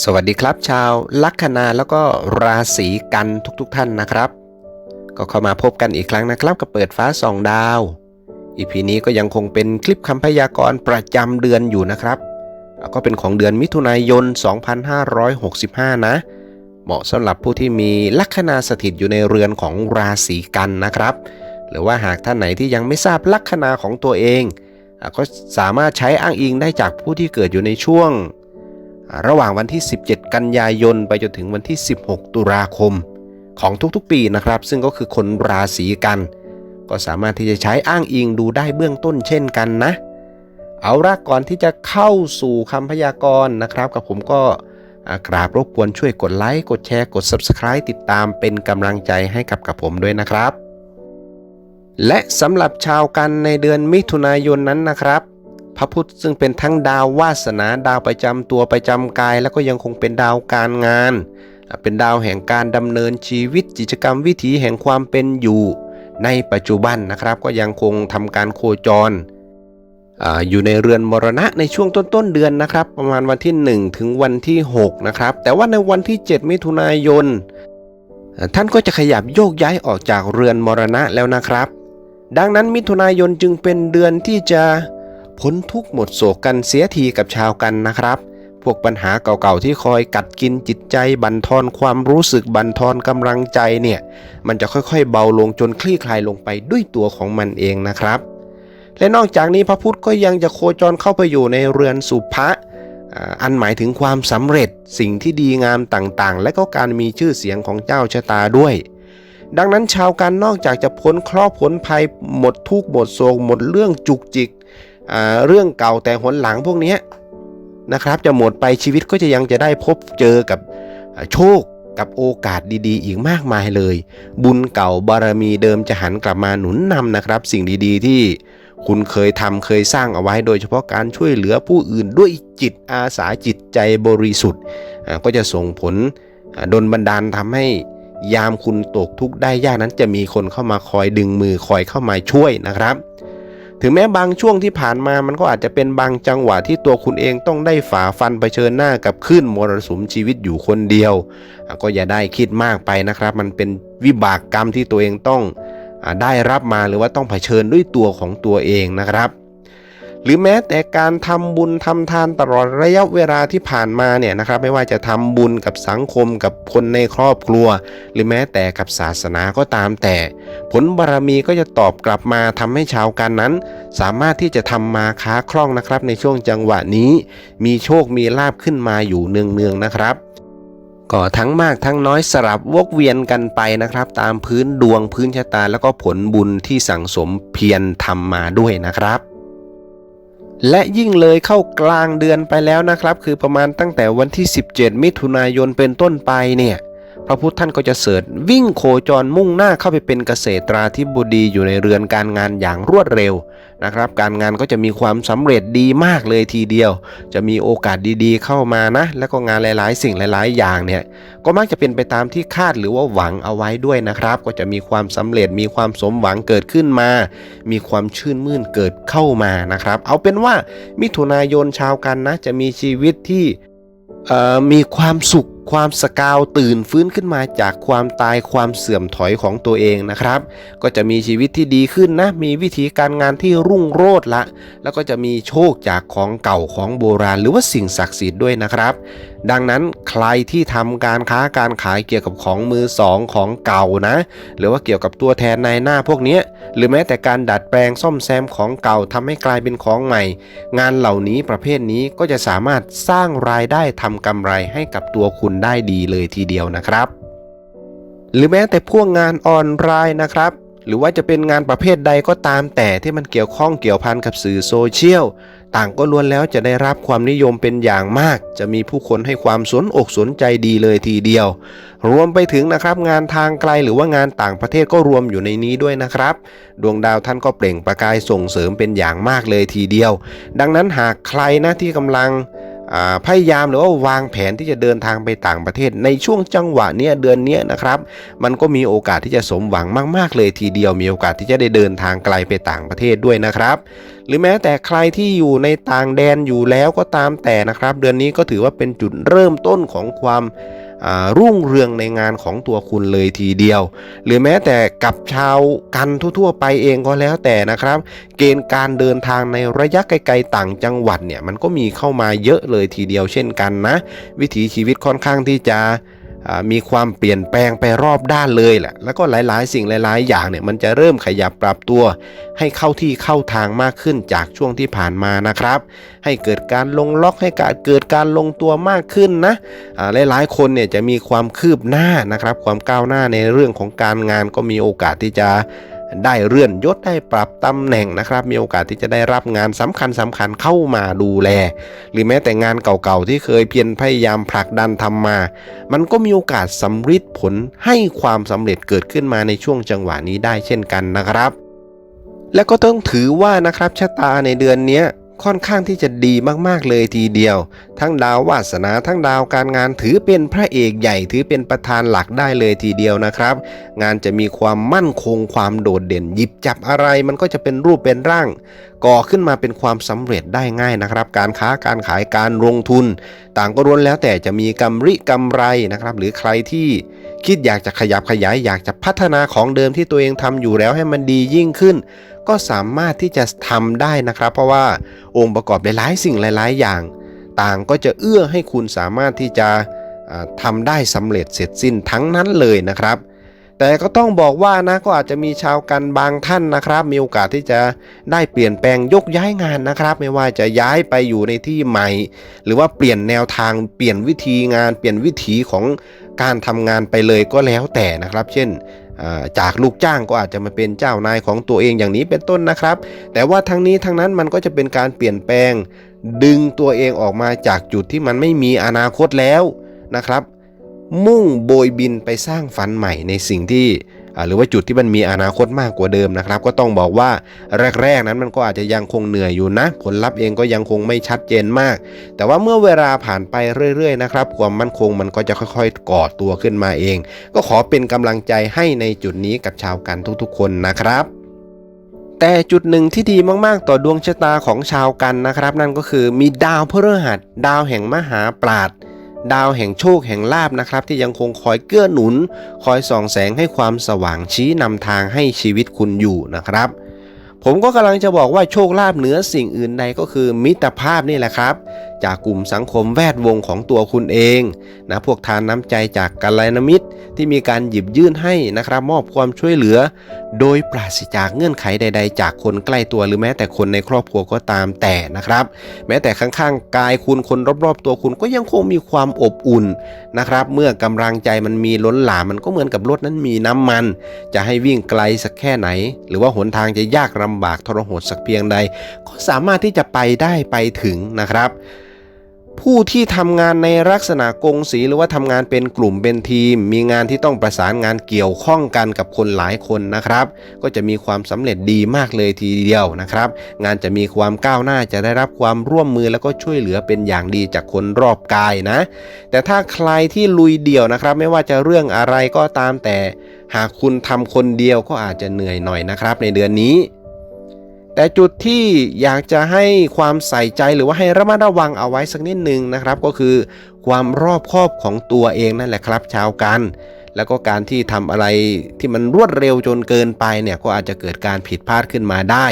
สวัสดีครับ ชาวลัคนาแล้วก็ราศีกันทุกๆทท่านนะครับ ก็เข้ามาพบกันอีกครั้งนะครับกับเปิดฟ้าสองดาวอีพีนี้ก็ยังคงเป็นคลิปคำพยากรณ์ประจำเดือนอยู่นะครับ ก็เป็นของเดือนมิถุนายน 2565 นะ เหมาะสำหรับผู้ที่มีลัคนาสถิตอยู่ในเรือนของราศีกันนะครับ หรือว่าหากท่านไหนที่ยังไม่ทราบลัคนาของตัวเอง ก็สามารถใช้อ้างอิงได้จากผู้ที่เกิดอยู่ในช่วง ระหว่างวันที่ 17 กันยายน ไปจนถึงวันที่ 16 ตุลาคมของทุกๆปีนะครับ ซึ่งก็คือคนราศีกัน ก็สามารถที่จะใช้อ้างอิงดูได้เบื้องต้นเช่นกันนะ เอาละก่อนที่จะเข้าสู่คำพยากรณ์นะครับ กับผมก็กราบรบกวนช่วยกดไลค์กดแชร์กด Subscribe ติดตามเป็นกำลังใจให้กับกับผมด้วยนะครับ และสำหรับชาวกันในเดือนมิถุนายนนั้นนะครับ พระพุธซึ่งเป็นทั้งดาววาสนาดาวประจำตัวประจำกาย แล้วก็ยังคงเป็นดาวการงาน เป็นดาวแห่งการดำเนินชีวิตกิจกรรมวิถีแห่งความเป็นอยู่ในปัจจุบันนะครับ ก็ยังคงทำการโคจรออยู่ในเรือนมรณะในช่วงต้นๆเดือนนะครับ ประมาณวันที่ 1 ถึงวันที่6นะครับแต่ว่าในวันที่ 7 มิถุนายน ท่านก็จะขยับโยกย้ายออกจากเรือนมรณะแล้วนะครับ ดังนั้นมิถุนายนจึงเป็นเดือนที่จะ พ้นทุกหมดโศกกันเสียทีกับชาวกันนะครับ พวกปัญหาเก่าๆที่คอยกัดกินจิตใจบั่นทอนความรู้สึกบั่นทอนกำลังใจเนี่ย มันจะค่อยๆ เบาลงจนคลี่คลายลงไปด้วยตัวของมันเองนะครับ และนอกจากนี้พระพุทธก็ยังจะโคจรเข้าไปอยู่ในเรือนสุภะอ่าอันหมายถึงความสำเร็จสิ่งที่ดีงามต่างๆ และก็การมีชื่อเสียงของเจ้าชะตาด้วย ดังนั้นชาวกันนอกจากจะพ้นเคราะห์พ้นภัยหมดทุกข์หมดโศกหมดเรื่องจุกจิก เรื่องเก่าแต่หนหลังพวกนี้นะครับ จะหมดไปชีวิตก็จะยังจะได้พบเจอกับโชคกับโอกาสดีๆ อีกมากมายเลย บุญเก่าบารมีเดิมจะหันกลับมาหนุนนำนะครับ สิ่งดีๆ ที่คุณเคยทำเคยสร้างเอาไว้ โดยเฉพาะการช่วยเหลือผู้อื่นด้วยจิตอาสาจิตใจบริสุทธิ์ ก็จะส่งผลดลบันดาลทำให้ยามคุณตกทุกข์ได้ยากนั้นจะมีคนเข้ามาคอยดึงมือคอยเข้ามาช่วยนะครับ ถึงแม้บางช่วงที่ผ่านมามันก็อาจจะเป็นบางจังหวะที่ตัวคุณเองต้องได้ฝ่าฟันเผชิญหน้ากับคลื่นมรสุมชีวิตอยู่คนเดียว ก็อย่าได้คิดมากไปนะครับ มันเป็นวิบากกรรมที่ตัวเองต้องได้รับมาหรือว่าต้องเผชิญด้วยตัวของตัวเองนะครับ หรือแม้แต่การทำบุญทำทานตลอดระยะเวลาที่ผ่านมาเนี่ยนะครับไม่ว่าจะทำบุญกับสังคมกับคนในครอบครัว หรือแม้แต่กับศาสนาก็ตามแต่ ผลบารมีก็จะตอบกลับมาทำให้ชาวกันนั้น สามารถที่จะทำมาค้าคล่องนะครับ ในช่วงจังหวะนี้ มีโชคมีลาบขึ้นมาอยู่เนืองๆนะครับก็ทั้งมากทั้งน้อยสลับวกเวียนกันไปนะครับ ตามพื้นดวงพื้นชะตาแล้วก็ผลบุญที่สั่งสมเพียรทำมาด้วยนะครับ และยิ่งเลยเข้ากลางเดือนไปแล้วนะครับ คือประมาณตั้งแต่วันที่ 17 มิถุนายนเป็นต้นไปเนี่ย พระพุทธท่านก็จะเสริฐวิ่งโคจรมุ่งหน้าเข้าไปเป็นเกษตราธิบดีอยู่ในเรือนการงานอย่างรวดเร็วนะครับ การงานก็จะมีความสำเร็จดีมากเลยทีเดียว จะมีโอกาสดีๆ เข้ามานะ แล้วก็งานหลายๆ สิ่งหลายๆ อย่างเนี่ยก็มักจะเป็นไปตามที่คาดหรือว่าหวังเอาไว้ด้วยนะครับ ก็จะมีความสำเร็จมีความสมหวังเกิดขึ้นมา มีความชื่นมื่นเกิดเข้ามานะครับ เอาเป็นว่ามิถุนายนชาวกันนะ จะมีชีวิตที่มีความสุข ความสกาวตื่นฟื้นขึ้นมาจากความตายความเสื่อมถอยของตัวเองนะครับ ก็จะมีชีวิตที่ดีขึ้นนะ มีวิธีการงานที่รุ่งโรจน์ละ แล้วก็จะมีโชคจากของเก่าของโบราณ หรือว่าสิ่งศักดิ์สิทธิ์ด้วยนะครับ ดังนั้นใครที่ทำการค้าการขายเกี่ยวกับของมือสองของเก่านะ หรือว่าเกี่ยวกับตัวแทนในหน้าพวกนี้หรือแม้แต่การดัดแปลงซ่อมแซมของเก่าทำให้กลายเป็นของใหม่ งานเหล่านี้ประเภทนี้ก็จะสามารถสร้างรายได้ทำกำไรให้กับตัวคุณได้ดีเลยทีเดียวนะครับ หรือแม้แต่พวกงานออนไลน์นะครับหรือว่าจะเป็นงานประเภทใดก็ตามแต่ที่มันเกี่ยวข้องเกี่ยวพันกับสื่อโซเชียล ต่างก็ล้วนแล้วจะได้รับความนิยมเป็นอย่างมาก จะมีผู้คนให้ความสนอกสนใจดีเลยทีเดียว รวมไปถึงนะครับงานทางไกลหรือว่างานต่างประเทศก็รวมอยู่ในนี้ด้วยนะครับ ดวงดาวท่านก็เปล่งประกายส่งเสริมเป็นอย่างมากเลยทีเดียว ดังนั้นหากใครนะที่กำลังพยายามหรือว่าวางแผนที่จะเดินทางไปต่างประเทศ ในช่วงจังหวะเนี้ยเดือนเนี้ยนะครับ มันก็มีโอกาสที่จะสมหวังมาก ๆ เลยทีเดียวมีโอกาสที่จะได้เดินทางไกลไปต่างประเทศด้วยนะครับหรือแม้แต่ใครที่อยู่ในต่างแดนอยู่แล้วก็ตามแต่นะครับ เดือนนี้ก็ถือว่าเป็นจุดเริ่มต้นของความรุ่งเรืองในงานของตัวคุณเลยทีเดียว หรือแม้แต่กับชาวกันทั่วๆไปเองก็แล้วแต่นะครับ เกณฑ์การเดินทางในระยะไกลๆต่างจังหวัดเนี่ยมันก็มีเข้ามาเยอะเลยทีเดียวเช่นกันนะ วิถีชีวิตค่อนข้างที่จะ มีความเปลี่ยนแปลงไปรอบด้านเลยแหละ แล้วก็หลายๆ สิ่งหลาย ๆ อย่างเนี่ยมันจะเริ่มขยับปรับตัว ให้เข้าที่เข้าทางมากขึ้นจากช่วงที่ผ่านมานะครับ ให้เกิดการลงล็อกให้การเกิดการลงตัวมากขึ้นนะหลายๆ คนเนี่ยจะมีความคืบหน้านะครับ ความก้าวหน้าในเรื่องของการงานก็มีโอกาสที่จะ ได้เลื่อนยศได้ปรับตำแหน่งนะครับ มีโอกาสที่จะได้รับงานสำคัญสคัญเข้ามาดูแล หรือแม้แต่งานเก่าๆที่เคยเพียรพยายามผลักดันทำมา มันก็มีโอกาสสำฤทธิ์ผลให้ความสำเร็จเกิดขึ้นมาในช่วงจังหวะนี้ได้เช่นกันนะครับ และก็ต้องถือว่านะครับชะตาในเดือนนี้ ค่อนข้างที่จะดีมากๆเลยทีเดียว ทั้งดาววาสนาทั้งดาวการงานถือเป็นพระเอกใหญ่ถือเป็นประธานหลักได้เลยทีเดียวนะครับ งานจะมีความมั่นคงความโดดเด่นหยิบจับอะไรมันก็จะเป็นรูปเป็นร่าง ก่อขึ้นมาเป็นความสำเร็จได้ง่ายนะครับ การค้าการขายการลงทุน ต่างก็ล้วนแล้วแต่จะมีกำริกำไรนะครับ หรือใครที่ คิดอยากจะขยับขยายอยากจะพัฒนาของเดิมที่ตัวเองทำอยู่แล้วให้มันดียิ่งขึ้น ก็สามารถที่จะทำได้นะครับ เพราะว่าองค์ประกอบหลายๆ สิ่งหลาย ๆ อย่าง ต่างก็จะเอื้อให้คุณสามารถที่จะทำทำได้สำเร็จเสร็จสิ้นทั้งนั้นเลยนะครับ แต่ก็ต้องบอกว่านะก็อาจจะมีชาวกันบางท่านนะครับ มีโอกาสที่จะได้เปลี่ยนแปลงยกย้ายงานนะครับ ไม่ว่าจะย้ายไปอยู่ในที่ใหม่ หรือว่าเปลี่ยนแนวทางเปลี่ยนวิธีงาน เปลี่ยนวิถีของการทำงานไปเลยก็แล้วแต่นะครับ เช่นจากลูกจ้างก็อาจจะมาเป็นเจ้านายของตัวเองอย่างนี้เป็นต้นนะครับ แต่ว่าทั้งนี้ทั้งนั้นมันก็จะเป็นการเปลี่ยนแปลง ดึงตัวเองออกมาจากจุดที่มันไม่มีอนาคตแล้วนะครับ มุ่งโบยบินไปสร้างฝันใหม่ในสิ่งที่หรือว่าจุดที่มันมีอนาคตมากกว่าเดิมนะครับ ก็ต้องบอกว่าแรก ๆ นั้นมันก็อาจจะยังคงเหนื่อยอยู่นะ ผลลัพธ์เองก็ยังคงไม่ชัดเจนมาก แต่ว่าเมื่อเวลาผ่านไปเรื่อยๆนะครับความมั่นคงมันก็จะค่อยๆก่อตัวขึ้นมาเอง ก็ขอเป็นกำลังใจให้ในจุดนี้กับชาวกันทุกๆ คนนะครับแต่จุดหนึ่งที่ดีมากๆ ต่อดวงชะตาของชาวกันนะครับ นั่นก็คือมีดาวพฤหัส ดาวแห่งมหาปราด ดาวแห่งโชคแห่งลาบนะครับ ที่ยังคงคอยเกื้อหนุน คอยส่องแสงให้ความสว่างชี้นำทางให้ชีวิตคุณอยู่นะครับ ผมก็กำลังจะบอกว่าโชคลาภเหนือสิ่งอื่นใดก็คือมิตรภาพนี่แหละครับ จากกลุ่มสังคมแวดวงของตัวคุณเองนะพวกทานน้ำใจจากกัลยาณมิตรที่มีการหยิบยื่นให้นะครับ มอบความช่วยเหลือ โดยปราศจากเงื่อนไขใด ๆ จากคนใกล้ตัวหรือแม้แต่คนในครอบครัวก็ตามแต่นะครับ แม้แต่ข้างๆกายคุณคนรอบๆ ตัวคุณก็ยังคงมีความอบอุ่นนะครับ เมื่อกำลังใจมันมีล้นหลามมันก็เหมือนกับรถนั้นมีน้ำมัน จะให้วิ่งไกลสักแค่ไหน หรือว่าหนทางจะยากลำบากทรหดสักเพียงใด ก็สามารถที่จะไปได้ไปถึงนะครับ ผู้ที่ทำงานในลักษณะกงสีหรือว่าทำงานเป็นกลุ่มเป็นทีม มีงานที่ต้องประสานงานเกี่ยวข้องกันกับคนหลายคนนะครับ ก็จะมีความสำเร็จดีมากเลยทีเดียวนะครับ งานจะมีความก้าวหน้าจะได้รับความร่วมมือแล้วก็ช่วยเหลือเป็นอย่างดีจากคนรอบกายนะ แต่ถ้าใครที่ลุยเดี่ยวนะครับ ไม่ว่าจะเรื่องอะไรก็ตามแต่ หากคุณทำคนเดียวก็อาจจะเหนื่อยหน่อยนะครับ ในเดือนนี้ แต่จุดที่อยากจะให้ความใส่ใจหรือว่าให้ระมัดระวังเอาไว้สักนิดหนึ่งนะครับ ก็คือความรอบคอบของตัวเองนั่นแหละครับ ชาวกัน แล้วก็การที่ทำอะไรที่มันรวดเร็วจนเกินไปเนี่ยก็อาจจะเกิดการผิดพลาดขึ้นมาได้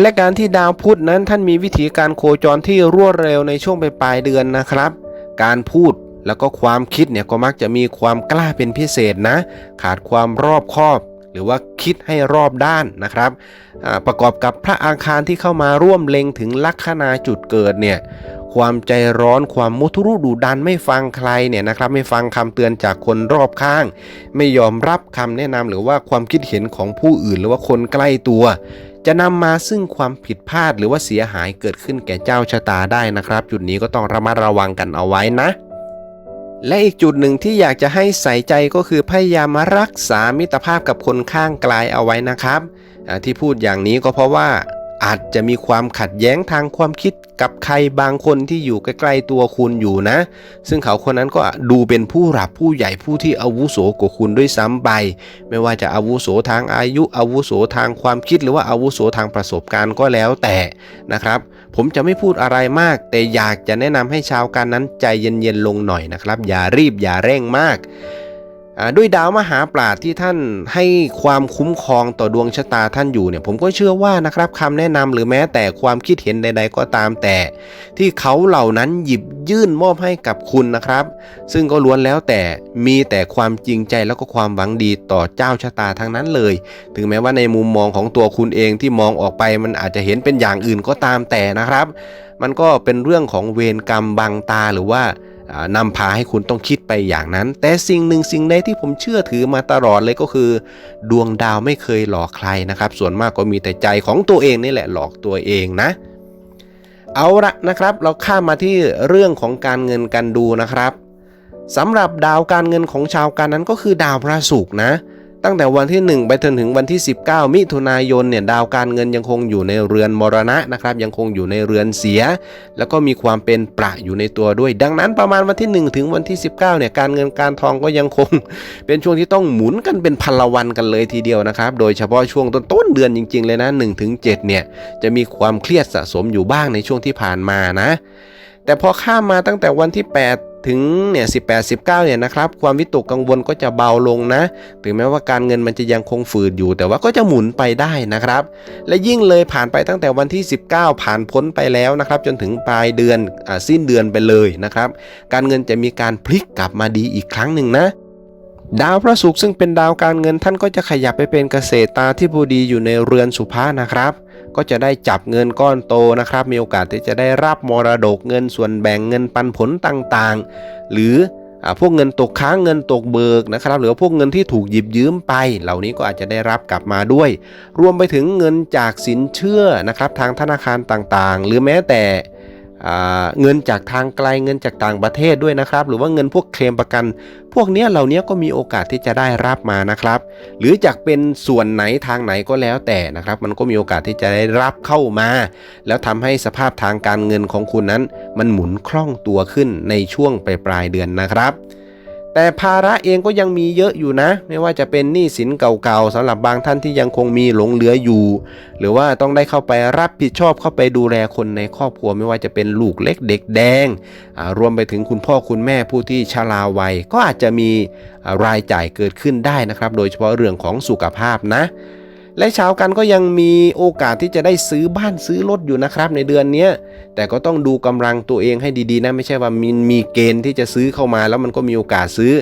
และการที่ดาวพุธนั้นท่านมีวิธีการโคจรที่รวดเร็วในช่วงปลายเดือนนะครับ การพูดแล้วก็ความคิดเนี่ยก็มักจะมีความกล้าเป็นพิเศษนะ ขาดความรอบคอบ หรือว่าคิดให้รอบด้านนะครับ ประกอบกับพระอังคารที่เข้ามาร่วมเล็งถึงลัคนาจุดเกิดเนี่ยความใจร้อนความมุทุรุดุดันไม่ฟังใครเนี่ยนะครับ ไม่ฟังคำเตือนจากคนรอบข้าง ไม่ยอมรับคำแนะนำหรือว่าความคิดเห็นของผู้อื่น หรือว่าคนใกล้ตัว จะนำมาซึ่งความผิดพลาดหรือว่าเสียหายเกิดขึ้นแก่เจ้าชะตาได้นะครับ จุดนี้ก็ต้องระมัดระวังกันเอาไว้นะ และอีกจุดหนึ่งที่อยากจะให้ใส่ใจก็คือพยายามรักษามิตรภาพกับคนข้างกลายเอาไว้นะครับ ที่พูดอย่างนี้ก็เพราะว่าอาจจะมีความขัดแย้งทางความคิดกับใครบางคนที่อยู่ใกล้ๆตัวคุณอยู่นะ ซึ่งเขาคนนั้นก็ดูเป็นผู้หลับผู้ใหญ่ผู้ที่อาวุโสกว่าคุณด้วยซ้ำไป ไม่ว่าจะอาวุโสทางอายุอาวุโสทางความคิดหรือว่าอาวุโสทางประสบการณ์ก็แล้วแต่นะครับ ผมจะไม่พูดอะไรมาก แต่อยากจะแนะนำให้ชาวการนั้นใจเย็นๆลงหน่อยนะครับ อย่ารีบอย่าเร่งมาก ด้วยดาวมหาปราดที่ท่านให้ความคุ้มครองต่อดวงชะตาท่านอยู่เนี่ยผมก็เชื่อว่านะครับคำแนะนำหรือแม้แต่ความคิดเห็นใด ๆ ก็ตามแต่ ที่เขาเหล่านั้นหยิบยื่นมอบให้กับคุณนะครับ ซึ่งก็ล้วนแล้วแต่มีแต่ความจริงใจแล้วก็ความหวังดีต่อเจ้าชะตาทั้งนั้นเลย ถึงแม้ว่าในมุมมองของตัวคุณเองที่มองออกไปมันอาจจะเห็นเป็นอย่างอื่นก็ตามแต่นะครับ มันก็เป็นเรื่องของเวรกรรมบังตาหรือว่า นำพาให้คุณต้องคิดไปอย่างนั้น แต่สิ่งหนึ่งสิ่งใดที่ผมเชื่อถือมาตลอดเลยก็คือ ดวงดาวไม่เคยหลอกใครนะครับ ส่วนมากก็มีแต่ใจของตัวเองนี่แหละหลอกตัวเองนะเอาละนะครับ เราข้ามมาที่เรื่องของการเงินกันดูนะครับสำหรับดาวการเงินของชาวการนั้นก็คือดาวพระศุกร์นะ ตั้งแต่วันที่ 1 ไปจนถึงวันที่ 19 มิถุนายนเนี่ยดาวการเงินยังคงอยู่ในเรือนมรณะนะครับยังคงอยู่ในเรือนเสีย แล้วก็มีความเป็นประอยู่ในตัวด้วย ดังนั้นประมาณวันที่ 1 ถึงวันที่ 19เนี่ยการเงินการทองก็ยังคง เป็นช่วงที่ต้องหมุนกันเป็นพันละวันกันเลยทีเดียวนะครับโดยเฉพาะช่วงต้นต้นเดือนจริง ๆ เลยนะ1ถึง7เนี่ยจะมีความเครียดสะสมอยู่บ้างในช่วงที่ผ่านมานะ แต่พอข้ามมาตั้งแต่วันที่ 8 ถึงเนี่ย18 19เนี่ยนะครับความวิตกกังวลก็จะเบาลงนะ ถึงแม้ว่าการเงินมันจะยังคงฝืดอยู่ แต่ว่าก็จะหมุนไปได้นะครับ และยิ่งเลยผ่านไปตั้งแต่วันที่ 19 ผ่านพ้นไปแล้วนะครับ จนถึงปลายเดือนอสิ้นเดือนไปเลยนะครับ การเงินจะมีการพลิกกลับมาดีอีกครั้งหนึ่งนะ ดาวพระศุกร์ซึ่งเป็นดาวการเงินท่านก็จะขยับไปเป็นเกษตรตาที่บดีอยู่ในเรือนสุภานะครับ ก็จะได้จับเงินก้อนโตนะครับ มีโอกาสที่จะได้รับมรดกเงินส่วนแบ่งเงินปันผลต่างๆ หรืออพวกเงินตกค้างเงินตกเบิกนะครับหรือพวกเงินที่ถูกหยิบยืมไป เหล่านี้ก็อาจจะได้รับกลับมาด้วย รวมไปถึงเงินจากสินเชื่อนะครับทางธนาคารต่างๆ หรือแม้แต่ เงินจากทางไกลเงินจากต่างประเทศด้วยนะครับ หรือว่าเงินพวกเคลมประกัน พวกเนี้ยเหล่านี้ก็มีโอกาสที่จะได้รับมานะครับ หรือจากเป็นส่วนไหนทางไหนก็แล้วแต่นะครับ มันก็มีโอกาสที่จะได้รับเข้ามา แล้วทำให้สภาพทางการเงินของคุณนั้น มันหมุนคล่องตัวขึ้นในช่วงปลายปลายเดือนนะครับ แต่ภาระเองก็ยังมีเยอะอยู่นะ ไม่ว่าจะเป็นหนี้สินเก่าๆสำหรับบางท่านที่ยังคงมีหลงเหลืออยู่ หรือว่าต้องได้เข้าไปรับผิดชอบเข้าไปดูแลคนในครอบครัว ไม่ว่าจะเป็นลูกเล็กเด็กแดง รวมไปถึงคุณพ่อคุณแม่ผู้ที่ชราวัย ก็อาจจะมีรายจ่ายเกิดขึ้นได้นะครับ โดยเฉพาะเรื่องของสุขภาพนะ และชาวกันก็ยังมีโอกาสที่จะได้ซื้อบ้านซื้อรถอยู่นะครับในเดือนนี้แต่ก็ต้องดูกำลังตัวเองให้ดีๆนะไม่ใช่ว่ามีมีเกณฑ์ที่จะซื้อเข้ามาแล้วมันก็มีโอกาสซื้อ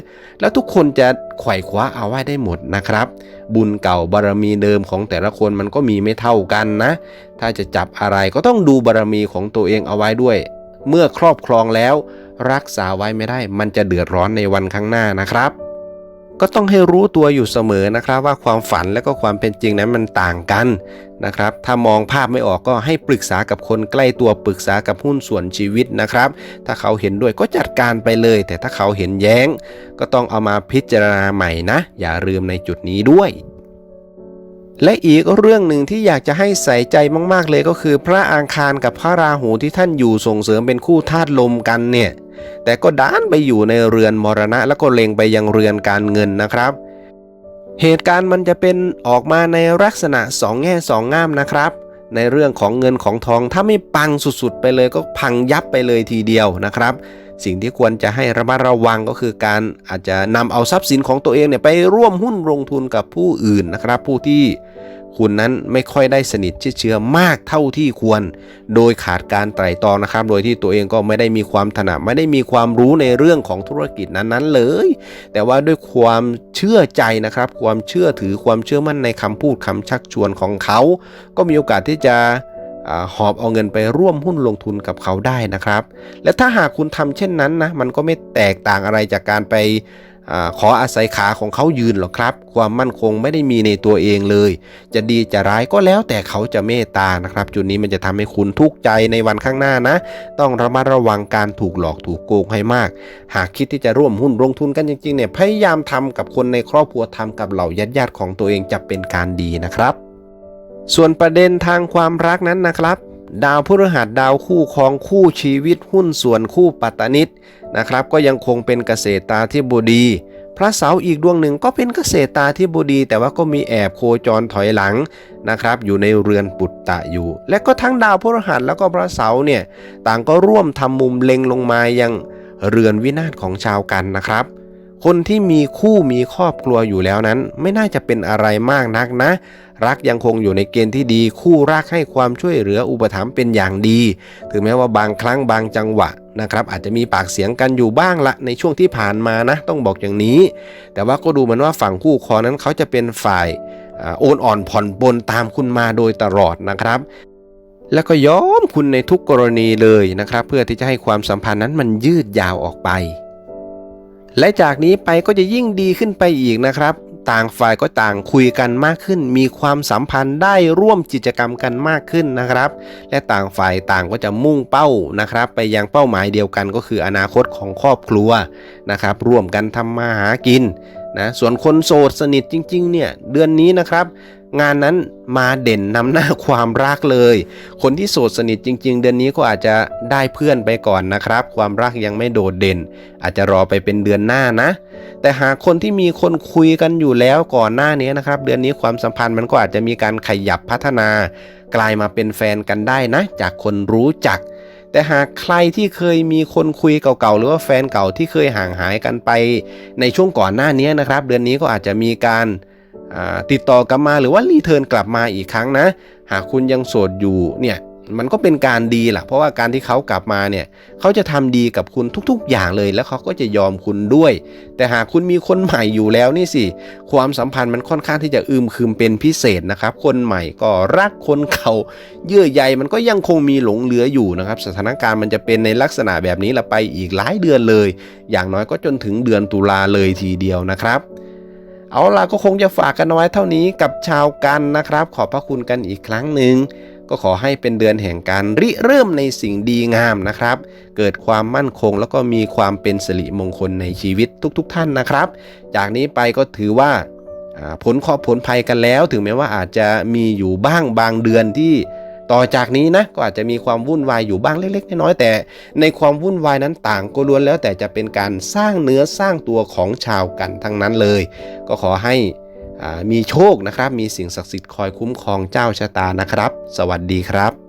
แล้วทุกคนจะไขว่คว้าเอาไว้ได้หมดนะครับ บุญเก่าบารมีเดิมของแต่ละคนมันก็มีไม่เท่ากันนะ ถ้าจะจับอะไรก็ต้องดูบารมีของตัวเองเอาไว้ด้วย เมื่อครอบครองแล้ว รักษาไว้ไม่ได้ มันจะเดือดร้อนในวันข้างหน้านะครับ ก็ต้องให้รู้ตัวอยู่เสมอนะครับ ว่าความฝันและก็ความเป็นจริงนั้นมันต่างกันนะครับ ถ้ามองภาพไม่ออกก็ให้ปรึกษากับคนใกล้ตัวปรึกษากับหุ้นส่วนชีวิตนะครับ ถ้าเขาเห็นด้วยก็จัดการไปเลย แต่ถ้าเขาเห็นแย้ง ก็ต้องเอามาพิจารณาใหม่นะ อย่าลืมในจุดนี้ด้วยและอีกเรื่องหนึ่งที่อยากจะให้ใส่ใจมาก ๆ เลยก็คือ พระอังคารกับพระราหูที่ท่านอยู่ส่งเสริมเป็นคู่ธาตุลมกันเนี่ย แต่ก็ด้านไปอยู่ในเรือนมรณะ แล้วก็เล็งไปยังเรือนการเงินนะครับ เหตุการณ์มันจะเป็นออกมาในลักษณะสองแง่สองง่ามนะครับ ในเรื่องของเงินของทองถ้าไม่ปังสุดๆ ไปเลยก็พังยับไปเลยทีเดียวนะครับ สิ่งที่ควรจะให้ระมัดระวังก็คือการอาจจะนำเอาทรัพย์สินของตัวเองเนี่ยไปร่วมหุ้นลงทุนกับผู้อื่นนะครับ ผู้ที่ คุณนั้นไม่ค่อยได้สนิทชิดเชื้อมากเท่าที่ควร โดยขาดการไตร่ตรองนะครับ โดยที่ตัวเองก็ไม่ได้มีความถนัดไม่ได้มีความรู้ในเรื่องของธุรกิจนั้นๆเลย แต่ว่าด้วยความเชื่อใจนะครับ ความเชื่อถือความเชื่อมั่นในคำพูดคำชักชวนของเขา ก็มีโอกาสที่จะหอบเอาเงินไปร่วมหุ้นลงทุนกับเขาได้นะครับ และถ้าหากคุณทำเช่นนั้นนะมันก็ไม่แตกต่างอะไรจากการไป ขออาศัยขาของเขายืนหรอกครับ ความมั่นคงไม่ได้มีในตัวเองเลย จะดีจะร้ายก็แล้วแต่เขาจะเมตตานะครับ จุดนี้มันจะทำให้คุณทุกข์ใจในวันข้างหน้านะ ต้องระมัดระวังการถูกหลอกถูกโกงให้มาก หากคิดที่จะร่วมหุ้นลงทุนกันจริงๆเนี่ยพยายามทำกับคนในครอบครัวทำกับเหล่าญาติญาติๆของตัวเองจะเป็นการดีนะครับ ส่วนประเด็นทางความรักนั้นนะครับ ดาวพฤหัสดาวคู่ครองคู่ชีวิตหุ้นส่วนคู่ปัตตนิตนะครับ ก็ยังคงเป็นเกษตรตาธิบดี พระเสาร์อีกดวงหนึ่งก็เป็นเกษตรตาธิบดี แต่ว่าก็มีแอบโคจรถอยหลังนะครับ อยู่ในเรือนปุตตะอยู่ และก็ทั้งดาวพฤหัสแล้วก็พระเสาร์เนี่ยต่างก็ร่วมทำมุมเล็งลงมายังเรือนวินาศของชาวกันนะครับคนที่มีคู่มีครอบครัวอยู่แล้วนั้น ไม่น่าจะเป็นอะไรมากนักนะ รักยังคงอยู่ในเกณฑ์ที่ดี คู่รักให้ความช่วยเหลืออุปถัมภ์เป็นอย่างดี ถึงแม้ว่าบางครั้งบางจังหวะนะครับอาจจะมีปากเสียงกันอยู่บ้างละในช่วงที่ผ่านมานะต้องบอกอย่างนี้ แต่ว่าก็ดูเหมือนว่าฝั่งคู่ครองนั้นเขาจะเป็นฝ่ายอ่าโอนอ่อนผ่อนปลนตามคุณมาโดยตลอดนะครับแล้วก็ยอมคุณในทุกกรณีเลยนะครับ เพื่อที่จะให้ความสัมพันธ์นั้นมันยืดยาวออกไป และจากนี้ไปก็จะยิ่งดีขึ้นไปอีกนะครับ ต่างฝ่ายก็ต่างคุยกันมากขึ้น มีความสัมพันธ์ได้ร่วมกิจกรรมกันมากขึ้นนะครับ และต่างฝ่ายต่างก็จะมุ่งเป้านะครับ ไปยังเป้าหมายเดียวกันก็คืออนาคตของครอบครัวนะครับ ร่วมกันทำมาหากิน นะส่วนคนโสดสนิทจริง ๆ เนี่ยเดือนนี้นะครับ งานนั้นมาเด่นนำหน้าความรักเลย คนที่โสดสนิทจริง ๆ เดือนนี้ก็อาจจะได้เพื่อนไปก่อนนะครับ ความรักยังไม่โดดเด่น อาจจะรอไปเป็นเดือนหน้านะ แต่หากคนที่มีคนคุยกันอยู่แล้วก่อนหน้านี้นะครับ เดือนนี้ความสัมพันธ์มันก็อาจจะมีการขยับพัฒนา กลายมาเป็นแฟนกันได้นะ จากคนรู้จัก แต่หากใครที่เคยมีคนคุยเก่าๆ หรือว่าแฟนเก่าที่เคยห่างหายกันไปในช่วงก่อนหน้านี้นะครับ เดือนนี้ก็อาจจะมีการติดต่อกลับมาหรือว่ารีเทิร์นกลับมาอีกครั้งนะ หากคุณยังโสดอยู่เนี่ย มันก็เป็นการดีแหละเพราะว่าการที่เขากลับมาเนี่ยเขาจะทำดีกับคุณทุกๆ อย่างเลยแล้วเขาก็จะยอมคุณด้วย แต่หากคุณมีคนใหม่อยู่แล้วนี่สิความสัมพันธ์มันค่อนข้างที่จะอึมครึมเป็นพิเศษนะครับ คนใหม่ก็รักคนเก่าเยื่อใยมันก็ยังคงมีหลงเหลืออยู่นะครับ สถานการณ์มันจะเป็นในลักษณะแบบนี้ละไปอีกหลายเดือนเลย อย่างน้อยก็จนถึงเดือนตุลาเลยทีเดียวนะครับเอาล่ะก็คงจะฝากกันไว้เท่านี้กับชาวกันนะครับ ขอบพระคุณกันอีกครั้งหนึ่ง ก็ขอให้เป็นเดือนแห่งการริเริ่มในสิ่งดีงามนะครับ เกิดความมั่นคงแล้วก็มีความเป็นสิริมงคลในชีวิตทุกๆทท่านนะครับ จากนี้ไปก็ถือว่าผลเคราะห์ผลภัยกันแล้ว ถึงแม้ว่าอาจจะมีอยู่บ้างบางเดือนที่ต่อจากนี้นะก็อาจจะมีความวุ่นวายอยู่บ้างเล็ก ๆ น้อยๆแต่ ในความวุ่นวายนั้นต่างก็ล้วนแล้วแต่จะเป็นการสร้างเนื้อสร้างตัวของชาวกันทั้งนั้นเลย ก็ขอให้ มีโชคนะครับ มีสิ่งศักดิ์สิทธิ์คอยคุ้มครองเจ้าชะตานะครับ สวัสดีครับ